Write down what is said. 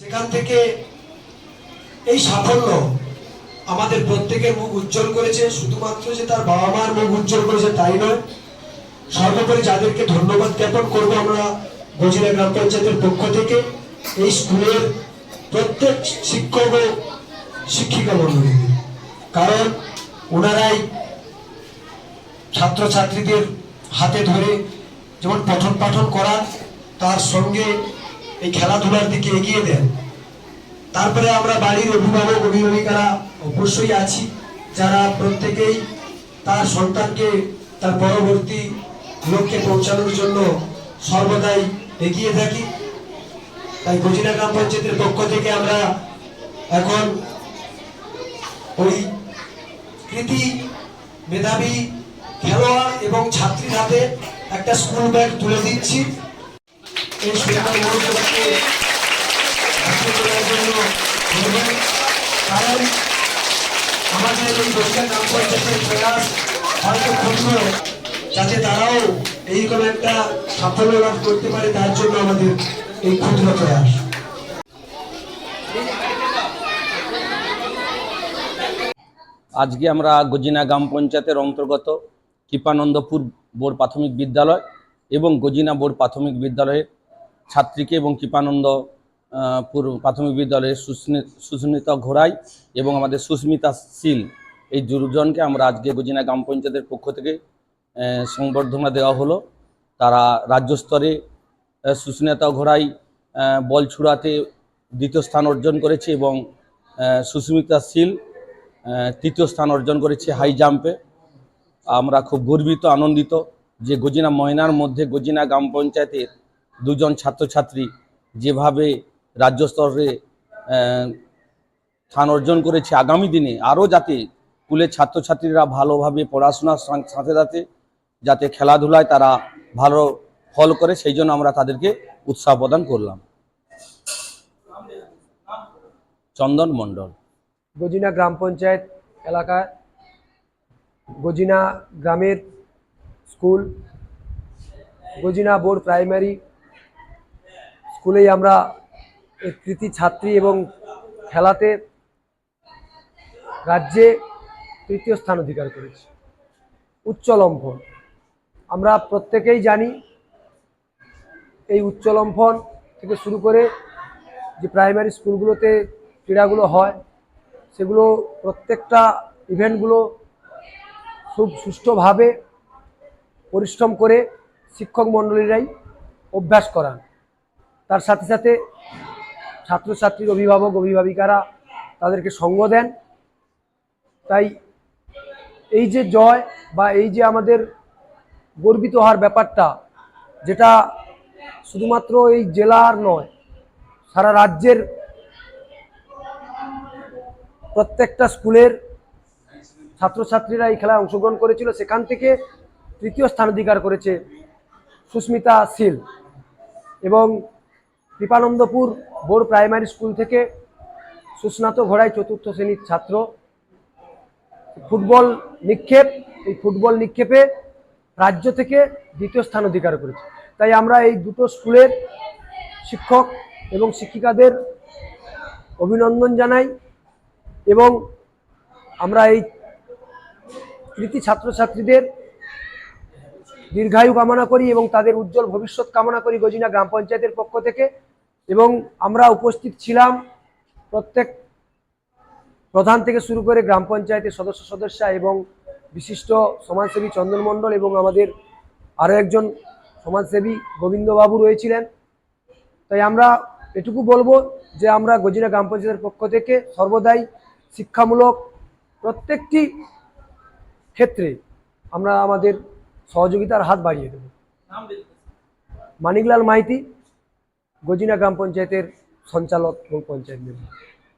সেখান থেকে এই সাফল্য আমাদের প্রত্যেকের মুখ উজ্জ্বল করেছে, শুধুমাত্র যে তার বাবা মার মুখ উজ্জ্বল করেছে তাই নয়, সর্বোপরি যাদেরকে ধন্যবাদ জ্ঞাপন করব আমরা গজিরা গ্রাম পঞ্চায়েতের পক্ষ থেকে, এই স্কুলের প্রত্যেক শিক্ষক ও শিক্ষিকা মন্ডলী কারণ ওনারাই ছাত্রছাত্রীদের হাতে ধরে যেমন পঠন পাঠন করা তার সঙ্গে এই খেলাধুলার দিকে এগিয়ে দেন। তারপরে আমরা বাড়ির অভিভাবক, অভিভাবিকারা অবশ্যই আছি, যারা প্রত্যেকেই তার সন্তানকে তার পরবর্তী লক্ষ্যে পৌঁছানোর জন্য সর্বদাই এগিয়ে থাকি। তাই গজিনা গ্রাম পঞ্চায়েতের পক্ষ থেকে আমরা এখন ওই কৃতি মেধাবী খেলোয়াড় এবং ছাত্রীর হাতে একটা স্কুল ব্যাগ তুলে দিচ্ছি। যাতে তারাও এইরকম একটা সাফল্য লাভ করতে পারে তার জন্য আমাদের এই ক্ষুদ্র প্রয়াস আজকে আমরা গজিনা গ্রাম পঞ্চায়েতের অন্তর্গত কৃপানন্দপুর বোর প্রাথমিক বিদ্যালয় এবং গজিনা বোর প্রাথমিক বিদ্যালয়ের ছাত্রীকে এবং কৃপানন্দ প্রাথমিক বিদ্যালয়ের সুস্মি- সুস্মিতা ঘোড়াই এবং আমাদের সুস্মিতা শীল, এই দুজনকে আমরা আজকে গজিনা গ্রাম পঞ্চায়েতের পক্ষ থেকে সংবর্ধনা দেওয়া হলো। তারা রাজ্য স্তরে সুস্মিতা ঘোড়াই বল ছুড়াতে দ্বিতীয় স্থান অর্জন করেছে এবং সুস্মিতা শীল তৃতীয় স্থান অর্জন করেছে হাই জাম্পে। আমরা খুব গর্বিত, আনন্দিত যে গজিনা ময়নার মধ্যে গজিনা গ্রাম পঞ্চায়েতের দুজন ছাত্রছাত্রী যেভাবে রাজ্য স্তরে স্থান অর্জন করেছে আগামী দিনে, আরও যাতে স্কুলের ছাত্রছাত্রীরা ভালোভাবে পড়াশোনার সাথে সাথে যাতে খেলাধুলায় তারা ভালো ফল করে, সেই জন্য আমরা তাদেরকে উৎসাহ প্রদান করলাম। চন্দন মণ্ডল। গজিনা গ্রাম পঞ্চায়েত এলাকায় গজিনা গ্রামের স্কুল, গজিনা বোর্ড প্রাইমারি স্কুলেই আমরা কৃতি ছাত্রী এবং খেলাতে রাজ্যে তৃতীয় স্থান অধিকার করেছি। উচ্চলম্ফন আমরা প্রত্যেকেই জানি এই উচ্চ উচ্চলম্ফন থেকে শুরু করে যে প্রাইমারি স্কুলগুলোতে ক্রীড়াগুলো হয়, সেগুলো প্রত্যেকটা ইভেন্টগুলো খুব সুষ্ঠুভাবে পরিশ্রম করে শিক্ষক মণ্ডলীরাই অভ্যাস করান। তার সাথে সাথে ছাত্রছাত্রীর অভিভাবক, অভিভাবিকারা তাদেরকে সঙ্গ দেন। তাই এই যে জয় বা এই যে আমাদের গর্বিত হওয়ার ব্যাপারটা, যেটা শুধুমাত্র এই জেলার নয়, সারা রাজ্যের প্রত্যেকটা স্কুলের ছাত্রছাত্রীরা এই খেলায় অংশগ্রহণ করেছিল। সেখান থেকে তৃতীয় স্থান অধিকার করেছে সুস্মিতা শীল এবং কৃপানন্দপুর বোর্ড প্রাইমারি স্কুল থেকে সুস্নাত ঘোড়ায় চতুর্থ শ্রেণির ছাত্র। ফুটবল নিক্ষেপ, এই ফুটবল নিক্ষেপে রাজ্য থেকে দ্বিতীয় স্থান অধিকার করেছে। তাই আমরা এই দুটো স্কুলের শিক্ষক এবং শিক্ষিকাদের অভিনন্দন জানাই এবং আমরা এই কৃতি ছাত্রছাত্রীদের দীর্ঘায়ু কামনা করি এবং তাদের উজ্জ্বল ভবিষ্যৎ কামনা করি গজিনা গ্রাম পঞ্চায়েতের পক্ষ থেকে। এবং আমরা উপস্থিত ছিলাম প্রত্যেক প্রধান থেকে শুরু করে গ্রাম পঞ্চায়েতের সদস্য সদস্যা এবং বিশিষ্ট সমাজসেবী চন্দন মণ্ডল এবং আমাদের আরও একজন সমাজসেবী গোবিন্দবাবু রয়েছিলেন। তাই আমরা এটুকু বলব যে আমরা গজিনা গ্রাম পঞ্চায়েতের পক্ষ থেকে সর্বদাই শিক্ষামূলক প্রত্যেকটি ক্ষেত্রে আমরা আমাদের সহযোগিতার হাত বাড়িয়ে দেব। মানিকলাল মাইতি গজিনা গ্রাম পঞ্চায়েতের সঞ্চালক এবং পঞ্চায়েত মেম্বার।